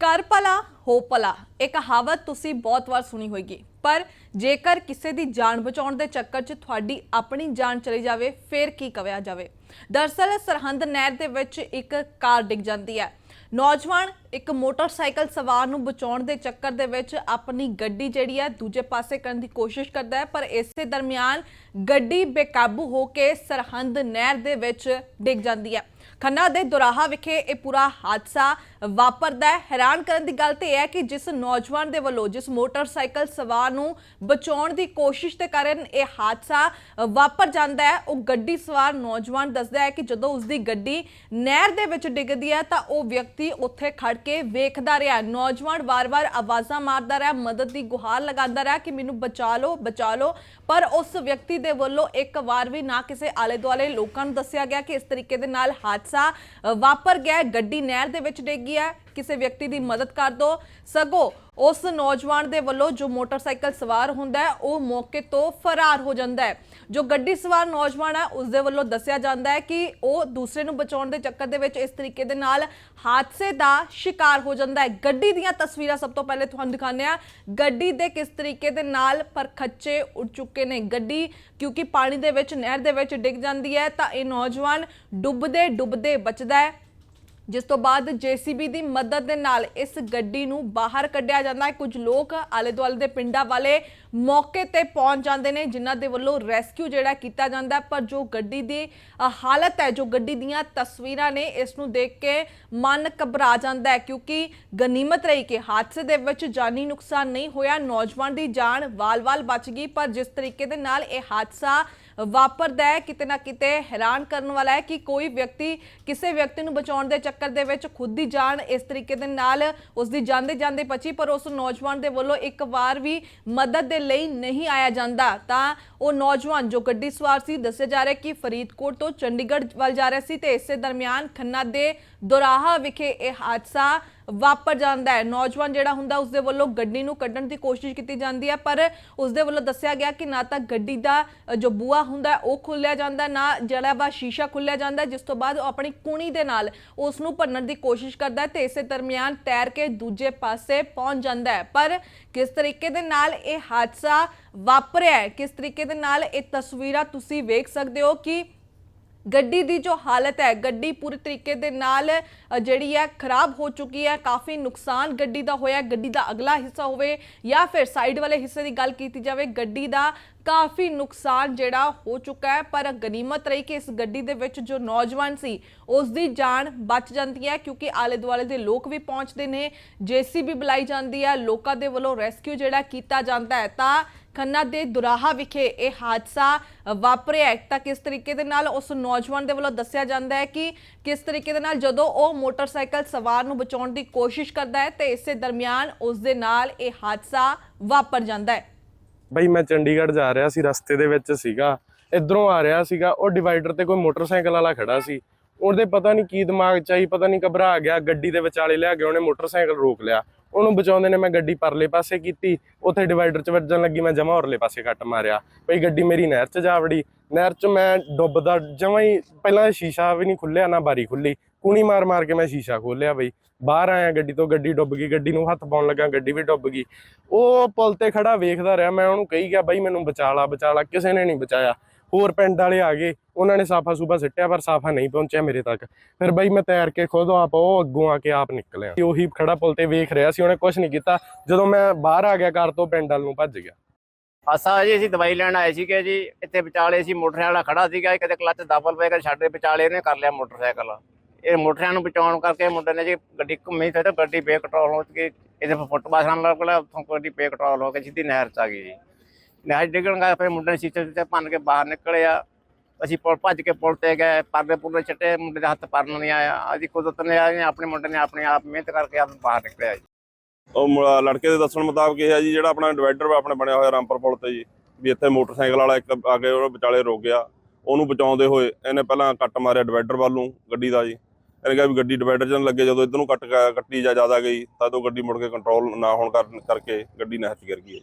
ਕਰ ਭਲਾ, ਹੋ ਭਲਾ। ਇਹ ਕਹਾਵਤ ਤੁਸੀਂ ਬਹੁਤ ਵਾਰ ਸੁਣੀ ਹੋਏਗੀ। ਪਰ ਜੇਕਰ ਕਿਸੇ ਦੀ ਜਾਨ ਬਚਾਉਣ ਦੇ ਚੱਕਰ 'ਚ ਤੁਹਾਡੀ ਆਪਣੀ ਜਾਨ ਚਲੀ ਜਾਵੇ, ਫਿਰ ਕੀ ਕਵਿਆ ਜਾਵੇ? ਦਰਸਲ ਸਰਹੰਦ ਨਹਿਰ ਦੇ ਵਿੱਚ ਇੱਕ ਕਾਰ ਡਿੱਗ ਜਾਂਦੀ ਹੈ। ਨੌਜਵਾਨ ਇੱਕ ਮੋਟਰਸਾਈਕਲ ਸਵਾਰ ਨੂੰ ਬਚਾਉਣ ਦੇ ਚੱਕਰ ਦੇ ਵਿੱਚ ਆਪਣੀ ਗੱਡੀ ਜਿਹੜੀ ਹੈ, ਦੂਜੇ ਪਾਸੇ ਕਰਨ ਦੀ ਕੋਸ਼ਿਸ਼ ਕਰਦਾ ਹੈ, ਪਰ ਇਸੇ ਦਰਮਿਆਨ ਗੱਡੀ ਬੇਕਾਬੂ ਹੋ ਕੇ ਸਰਹੰਦ ਨਹਿਰ ਦੇ ਵਿੱਚ ਡਿੱਗ ਜਾਂਦੀ ਹੈ। ਖੰਨਾ ਦੇ ਦੁਰਾਹਾ ਵਿਖੇ ਇਹ ਪੂਰਾ ਹਾਦਸਾ ਵਾਪਰਦਾ ਹੈ। ਹੈਰਾਨ ਕਰਨ ਦੀ ਗੱਲ ਤੇ ਇਹ ਹੈ ਕਿ ਜਿਸ ਨੌਜਵਾਨ ਦੇ ਵੱਲੋਂ, ਜਿਸ ਮੋਟਰਸਾਈਕਲ ਸਵਾਰ ਨੂੰ ਬਚਾਉਣ ਦੀ ਕੋਸ਼ਿਸ਼ ਦੇ ਕਾਰਨ ਇਹ ਹਾਦਸਾ ਵਾਪਰ ਜਾਂਦਾ ਹੈ। ਉਹ ਗੱਡੀ ਸਵਾਰ ਨੌਜਵਾਨ ਦੱਸਦਾ ਹੈ ਕਿ ਜਦੋਂ ਉਸ ਦੀ ਗੱਡੀ ਨਹਿਰ ਦੇ ਵਿੱਚ ਡਿੱਗਦੀ ਹੈ ਤਾਂ ਉਹ ਵਿਅਕਤੀ ਉੱਥੇ ਖੜ ਕੇ ਵੇਖਦਾ ਰਿਹਾ। ਨੌਜਵਾਨ ਵਾਰ-ਵਾਰ ਆਵਾਜ਼ਾਂ ਮਾਰਦਾ ਰਿਹਾ, ਮਦਦ ਦੀ ਗੁਹਾਰ ਲਗਾਉਂਦਾ ਰਿਹਾ ਕਿ ਮੈਨੂੰ ਬਚਾ ਲਓ ਬਚਾ ਲਓ। ਪਰ ਉਸ ਵਿਅਕਤੀ ਦੇ ਵੱਲੋਂ ਇੱਕ ਵਾਰ ਵੀ ਨਾ ਕਿਸੇ ਆਲੇ ਦੁਆਲੇ ਲੋਕਾਂ ਨੂੰ ਦੱਸਿਆ ਗਿਆ ਕਿ ਇਸ ਤਰੀਕੇ ਦੇ ਨਾਲ ਹਾਦਸਾ ਵਾਪਰ ਗਿਆ ਗੱਡੀ ਨਹਿਰ ਦੇ ਵਿੱਚ ਡਿੱਗੀ ਹੈ। ਕਿਸੇ ਵਿਅਕਤੀ ਦੀ ਮਦਦ ਕਰ ਦਿਓ ਸਗੋਂ ਉਸ ਨੌਜਵਾਨ ਦੇ ਵੱਲੋਂ ਜੋ ਮੋਟਰਸਾਈਕਲ ਸਵਾਰ ਹੁੰਦਾ ਹੈ, ਉਹ ਮੌਕੇ ਤੋਂ ਫਰਾਰ ਹੋ ਜਾਂਦਾ ਹੈ। ਜੋ ਗੱਡੀ ਸਵਾਰ ਨੌਜਵਾਨ ਹੈ, ਉਸ ਦੇ ਵੱਲੋਂ ਦੱਸਿਆ ਜਾਂਦਾ ਹੈ ਕਿ ਉਹ ਦੂਸਰੇ ਨੂੰ ਬਚਾਉਣ ਦੇ ਚੱਕਰ ਦੇ ਵਿੱਚ ਇਸ ਤਰੀਕੇ ਦੇ ਨਾਲ ਹਾਦਸੇ ਦਾ ਸ਼ਿਕਾਰ ਹੋ ਜਾਂਦਾ ਹੈ। ਗੱਡੀ ਦੀਆਂ ਤਸਵੀਰਾਂ ਸਭ ਤੋਂ ਪਹਿਲੇ ਤੁਹਾਨੂੰ ਦਿਖਾਉਂਦੇ ਆ ਗੱਡੀ ਦੇ ਕਿਸ ਤਰੀਕੇ ਦੇ ਨਾਲ ਪਰਖੱਚੇ ਉੱਡ ਚੁੱਕੇ ਨੇ। ਗੱਡੀ ਕਿਉਂਕਿ ਪਾਣੀ ਦੇ ਵਿੱਚ, ਨਹਿਰ ਦੇ ਵਿੱਚ ਡਿੱਗ ਜਾਂਦੀ ਹੈ, ਤਾਂ ਇਹ ਨੌਜਵਾਨ ਡੁੱਬਦੇ ਡੁੱਬਦੇ ਬਚਦਾ ਹੈ। ਜਿਸ ਤੋਂ ਬਾਅਦ ਜੀਸੀਬੀ ਦੀ ਮਦਦ ਦੇ ਨਾਲ ਇਸ ਗੱਡੀ ਨੂੰ ਬਾਹਰ ਕੱਢਿਆ ਜਾਂਦਾ ਹੈ। ਕੁਝ ਲੋਕ ਆਲੇ ਦੁਆਲੇ ਦੇ ਪਿੰਡਾਂ ਵਾਲੇ ਮੌਕੇ ਤੇ ਪਹੁੰਚ ਜਾਂਦੇ ਨੇ, ਜਿਨ੍ਹਾਂ ਦੇ ਵੱਲੋਂ ਰੈਸਕਿਊ ਜਿਹੜਾ ਕੀਤਾ ਜਾਂਦਾ ਪਰ ਜੋ ਗੱਡੀ ਦੀ ਹਾਲਤ ਹੈ, ਜੋ ਗੱਡੀ ਦੀਆਂ ਤਸਵੀਰਾਂ ਨੇ, ਇਸ ਨੂੰ ਦੇਖ ਕੇ ਮਨ ਘਬਰਾ ਜਾਂਦਾ ਹੈ, ਕਿਉਂਕਿ ਗਨੀਮਤ ਰਹੀ ਕਿ ਹਾਦਸੇ ਦੇ ਵਿੱਚ ਜਾਨੀ ਨੁਕਸਾਨ ਨਹੀਂ ਹੋਇਆ। ਨੌਜਵਾਨ ਦੀ ਜਾਨ ਵਾਲ-ਵਾਲ ਬਚ ਗਈ, ਪਰ ਜਿਸ ਤਰੀਕੇ ਦੇ ਨਾਲ ਇਹ ਹਾਦਸਾ ਵਾਪਰਦਾ ਹੈ, ਕਿਤੇ ਨਾ ਕਿਤੇ ਹੈਰਾਨ ਕਰਨ ਵਾਲਾ ਹੈ ਕਿ ਕੋਈ ਵਿਅਕਤੀ ਕਿਸੇ ਵਿਅਕਤੀ ਨੂੰ ਬਚਾਉਣ ਦੇ ਚੱਕਰ ਦੇ ਵਿੱਚ ਖੁਦ ਦੀ ਜਾਨ ਇਸ ਤਰੀਕੇ ਦੇ ਨਾਲ ਉਸ ਦੀ ਜਾਂਦੇ ਜਾਂਦੇ ਬਚੀ ਪਰ ਉਸ ਨੌਜਵਾਨ ਦੇ ਵੱਲੋਂ ਇੱਕ ਵਾਰ ਵੀ ਮਦਦ ਦੇ ਲਈ ਨਹੀਂ ਆਇਆ ਜਾਂਦਾ। ਤਾਂ ਉਹ ਨੌਜਵਾਨ ਜੋ ਗੱਡੀ ਸਵਾਰ ਸੀ, ਦੱਸਿਆ ਜਾ ਰਿਹਾ ਕਿ ਫਰੀਦਕੋਟ ਤੋਂ ਚੰਡੀਗੜ੍ਹ ਵੱਲ ਜਾ ਰਿਹਾ ਸੀ ਤੇ ਇਸੇ ਦਰਮਿਆਨ ਖੰਨਾ ਦੇ ਦੁਰਾਹਾ ਵਿਖੇ ਇਹ ਹਾਦਸਾ ਵਾਪਰ ਜਾਂਦਾ ਹੈ। ਨੌਜਵਾਨ ਜਿਹੜਾ ਹੁੰਦਾ ਉਸ ਦੇ ਵੱਲੋਂ ਗੱਡੀ ਨੂੰ ਕੱਢਣ ਦੀ ਕੋਸ਼ਿਸ਼ ਕੀਤੀ ਜਾਂਦੀ ਹੈ, ਪਰ ਉਸ ਦੇ ਵੱਲੋਂ ਦੱਸਿਆ ਗਿਆ ਕਿ ਨਾ ਤਾਂ ਗੱਡੀ ਦਾ ਜੋ ਬੂਆ ਹੁੰਦਾ ਉਹ ਖੁੱਲਿਆ ਜਾਂਦਾ ਨਾ ਜਿਹੜਾ ਵਾ ਸ਼ੀਸ਼ਾ ਖੁੱਲਿਆ ਜਾਂਦਾ ਜਿਸ ਤੋਂ ਬਾਅਦ ਉਹ ਆਪਣੀ ਕੂਣੀ ਦੇ ਨਾਲ ਉਸ ਨੂੰ ਭੰਨਣ ਦੀ ਕੋਸ਼ਿਸ਼ ਕਰਦਾ ਹੈ ਤੇ ਇਸੇ ਦਰਮਿਆਨ ਤੈਰ ਕੇ ਦੂਜੇ ਪਾਸੇ ਪਹੁੰਚ ਜਾਂਦਾ ਹੈ। ਪਰ ਕਿਸ ਤਰੀਕੇ ਦੇ ਨਾਲ ਇਹ ਹਾਦਸਾ ਵਾਪਰਿਆ ਹੈ? ਕਿਸ ਤਰੀਕੇ ਦੇ ਨਾਲ ਇਹ ਤਸਵੀਰਾਂ ਤੁਸੀਂ ਵੇਖ ਸਕਦੇ ਹੋ ਕਿ ਗੱਡੀ ਦੀ ਜੋ ਹਾਲਤ ਹੈ, ਗੱਡੀ ਪੂਰੇ ਤਰੀਕੇ ਦੇ ਨਾਲ ਜਿਹੜੀ ਹੈ, ਖਰਾਬ ਹੋ ਚੁੱਕੀ ਹੈ, ਕਾਫੀ ਨੁਕਸਾਨ ਗੱਡੀ ਦਾ ਹੋਇਆ, ਗੱਡੀ ਦਾ ਅਗਲਾ ਹਿੱਸਾ ਹੋਵੇ ਜਾਂ ਫਿਰ ਸਾਈਡ ਵਾਲੇ ਹਿੱਸੇ ਦੀ ਗੱਲ ਕੀਤੀ ਜਾਵੇ, ਗੱਡੀ ਦਾ ਕਾਫੀ ਨੁਕਸਾਨ ਜਿਹੜਾ ਹੋ ਚੁੱਕਾ ਹੈ, ਪਰ ਗਨੀਮਤ ਰਹੀ ਕਿ ਇਸ ਗੱਡੀ ਦੇ ਵਿੱਚ ਜੋ ਨੌਜਵਾਨ ਸੀ ਉਸ ਦੀ ਜਾਨ ਬਚ ਜਾਂਦੀ ਹੈ ਕਿਉਂਕਿ ਆਲੇ ਦੁਆਲੇ ਦੇ ਲੋਕ ਵੀ ਪਹੁੰਚਦੇ ਨੇ, ਜੀਸੀਬੀ ਬੁਲਾਈ ਜਾਂਦੀ ਹੈ, ਲੋਕਾਂ ਦੇ ਵੱਲੋਂ ਰੈਸਕਿਊ ਜਿਹੜਾ ਕੀਤਾ ਜਾਂਦਾ ਹੈ, ਤਾਂ ਖੰਨਾ ਦੇ ਦੁਰਾਹਾ ਵਿਖੇ ਇਹ ਹਾਦਸਾ ਵਾਪਰਿਆ ਤਾਂ ਕਿਸ ਤਰੀਕੇ ਦੇ ਨਾਲ ਉਸ ਨੌਜਵਾਨ ਦੇ ਵੱਲੋਂ ਦੱਸਿਆ ਜਾਂਦਾ ਹੈ ਕਿ ਕਿਸ ਤਰੀਕੇ ਦੇ ਨਾਲ ਜਦੋਂ ਉਹ ਮੋਟਰਸਾਈਕਲ ਸਵਾਰ ਨੂੰ ਬਚਾਉਣ ਦੀ ਕੋਸ਼ਿਸ਼ ਕਰਦਾ ਹੈ, ਤੇ ਇਸੇ ਦਰਮਿਆਨ ਉਸ ਦੇ ਨਾਲ ਇਹ ਹਾਦਸਾ ਵਾਪਰ ਜਾਂਦਾ ਹੈ। ਬਈ, ਮੈਂ ਚੰਡੀਗੜ੍ਹ ਜਾ ਰਿਹਾ ਸੀ, ਰਸਤੇ ਦੇ ਵਿੱਚ ਸੀਗਾ। ਇਧਰੋਂ ਆ ਰਿਹਾ ਸੀਗਾ, ਉਹ ਡਿਵਾਈਡਰ ਤੇ ਕੋਈ ਮੋਟਰਸਾਈਕਲ ਵਾਲਾ ਖੜਾ ਸੀ। ਉਹਦੇ ਪਤਾ ਨਹੀਂ ਕੀ ਦਿਮਾਗ ਚ ਆਈ, ਪਤਾ ਨਹੀਂ ਘਬਰਾ ਗਿਆ, ਗੱਡੀ ਦੇ ਵਿਚਾਲੇ ਲਿਆ ਗਿਆ, ਉਹਨੇ ਮੋਟਰਸਾਈਕਲ ਰੋਕ ਲਿਆ। ਉਹਨੂੰ ਬਚਾਉਂਦੇ ਨੇ, ਮੈਂ ਗੱਡੀ ਪਰਲੇ ਪਾਸੇ ਕੀਤੀ, ਉੱਥੇ ਡਿਵਾਈਡਰ 'ਚ ਵੱਜਣ ਲੱਗੀ, ਮੈਂ ਜਮਾ ਔਰਲੇ ਪਾਸੇ ਕੱਟ ਮਾਰਿਆ। ਬਈ ਗੱਡੀ ਮੇਰੀ ਨਹਿਰ 'ਚ ਜਾ ਵੜੀ। ਨਹਿਰ 'ਚ ਮੈਂ ਡੁੱਬਦਾ ਜਮਾ ਹੀ, ਪਹਿਲਾਂ ਸ਼ੀਸ਼ਾ ਵੀ ਨਹੀਂ ਖੁੱਲਿਆ, ਨਾ ਬਾਰੀ ਖੁੱਲੀ। ਕੂਣੀ ਮਾਰ ਮਾਰ ਕੇ ਮੈਂ ਸ਼ੀਸ਼ਾ ਖੋਲਿਆ ਬਈ। ਬਾਹਰ ਆਇਆ ਗੱਡੀ ਤੋਂ, ਗੱਡੀ ਡੁੱਬ ਗਈ, ਗੱਡੀ ਨੂੰ ਹੱਥ ਪਾਉਣ ਲੱਗਾ, ਗੱਡੀ ਵੀ ਡੁੱਬ ਗਈ। ਉਹ ਪੁਲ ਤੇ ਖੜਾ ਵੇਖਦਾ ਰਿਹਾ, ਮੈਂ ਉਹਨੂੰ ਕਹੀ ਗਿਆ, ਬਾਈ ਮੈਨੂੰ ਬਚਾ ਲਾ ਬਚਾ ਲਾ, ਕਿਸੇ ਨੇ ਨਹੀਂ ਬਚਾਇਆ। ਹੋਰ ਪਿੰਡ ਵਾਲੇ ਆ ਗਏ, ਉਹਨਾਂ ਨੇ ਸਾਫਾ ਸੂਫਾ ਸਿੱਟਿਆ, ਪਰ ਸਾਫਾ ਨਹੀਂ ਪਹੁੰਚਿਆ ਮੇਰੇ ਤੱਕ। ਫਿਰ ਬਾਈ ਮੈਂ ਤੈਰ ਕੇ ਖੁਦ ਆਪ, ਉਹ ਅੱਗੋਂ ਆ ਕੇ ਆਪ ਨਿਕਲਿਆ। ਉਹੀ ਖੜਾ ਪੁਲ ਤੇ ਵੇਖ ਰਿਹਾ ਸੀ, ਉਹਨੇ ਕੁਝ ਨਹੀਂ ਕੀਤਾ। ਜਦੋਂ ਮੈਂ ਬਾਹਰ ਆ ਗਿਆ ਘਰ ਤੋਂ, ਪਿੰਡ ਵੱਲ ਨੂੰ ਭੱਜ ਗਿਆ। ਅਸਾਂ ਜੀ, ਅਸੀਂ ਦਵਾਈ ਲੈਣ ਆਏ ਸੀਗੇ ਜੀ। ਇੱਥੇ ਵਿਚਾਲੇ ਸੀ ਮੋਟਰਸਾਈਕਲ ਵਾਲਾ ਖੜਾ ਸੀਗਾ ਇਹ ਕਦੇ ਕਲੱਚ ਦਬਲ ਪਏ ਕਦੇ ਸਾਡੇ ਵਿਚਾਲੇ ਨੇ ਕਰ ਲਿਆ ਮੋਟਰਸਾਈਕਲ। ਇਹ ਮੋਟਰਸਾਈਕਲ ਨੂੰ ਬਚਾਉਣ ਕਰਕੇ ਮੁੰਡੇ ਨੇ ਜੀ ਗੱਡੀ ਘੁੰਮੀ ਤੇ ਗੱਡੀ ਬੇਕੰਟਰੋਲ ਹੋ ਕੇ ਇਹਦੇ ਫੁੱਟਪਾਥ ਨਾਲ ਲੱਗ ਗਿਆ ਉੱਥੋਂ ਗੱਡੀ ਬੇਕੰਟਰੋਲ ਹੋ ਕੇ ਸਿੱਧੀ ਨਹਿਰ ਚ ਆ ਗਈ ਜੀ। ਨਹਿਰ 'ਚ ਡਿੱਗਣ ਦਾ ਫਿਰ ਮੁੰਡੇ ਨੇ ਸੀਟੇ ਤੇ ਭੰਨ ਕੇ ਬਾਹਰ ਨਿਕਲੇ ਆ ਅਸੀਂ ਪੁਲ ਭੱਜ ਕੇ ਪੁਲ ਤੇ ਗਏ ਪਰਦੇ ਪੁਰਦੇ ਛੱਟੇ, ਮੁੰਡੇ ਦੇ ਹੱਥ ਪਰਨ ਨਹੀਂ ਆਇਆ। ਅਸੀਂ ਕੁਦਰਤ ਨੇ ਆਏ, ਆਪਣੇ ਮੁੰਡੇ ਨੇ ਆਪਣੇ ਆਪ ਮਿਹਨਤ ਕਰਕੇ ਆਪ ਬਾਹਰ ਨਿਕਲਿਆ ਜੀ। ਉਹ ਲੜਕੇ ਦੇ ਦੱਸਣ ਮੁਤਾਬਕ ਇਹ ਹੈ ਜੀ, ਜਿਹੜਾ ਆਪਣਾ ਡਿਵਾਈਡਰ ਆਪਣੇ ਬਣਿਆ ਹੋਇਆ ਰਾਮਪੁਰ ਪੁਲ ਤੇ ਜੀ, ਵੀ ਇੱਥੇ ਮੋਟਰਸਾਈਕਲ ਵਾਲਾ ਇੱਕ ਆ ਕੇ ਉਹ ਵਿਚਾਲੇ ਰੁਕ ਗਿਆ। ਉਹਨੂੰ ਬਚਾਉਂਦੇ ਹੋਏ ਇਹਨੇ ਪਹਿਲਾਂ ਕੱਟ ਮਾਰਿਆ ਡਿਵਾਈਡਰ ਵੱਲੋਂ ਗੱਡੀ ਦਾ ਜੀ। ਇਹਨੇ ਕਿਹਾ ਵੀ ਗੱਡੀ ਡਿਵਾਈਡਰ 'ਚ ਨਾ ਲੱਗੇ, ਜਦੋਂ ਇੱਧਰ ਨੂੰ ਕੱਟ ਕੱਟੀ ਜਾ ਜ਼ਿਆਦਾ ਗਈ, ਤਾਂ ਤੋਂ ਗੱਡੀ ਮੁੜ ਕੇ ਕੰਟਰੋਲ ਨਾ ਹੋਣ ਕਾਰਨ ਕਰਕੇ ਗੱਡੀ ਨਹਿਰ 'ਚ ਗਿਰ ਗਈ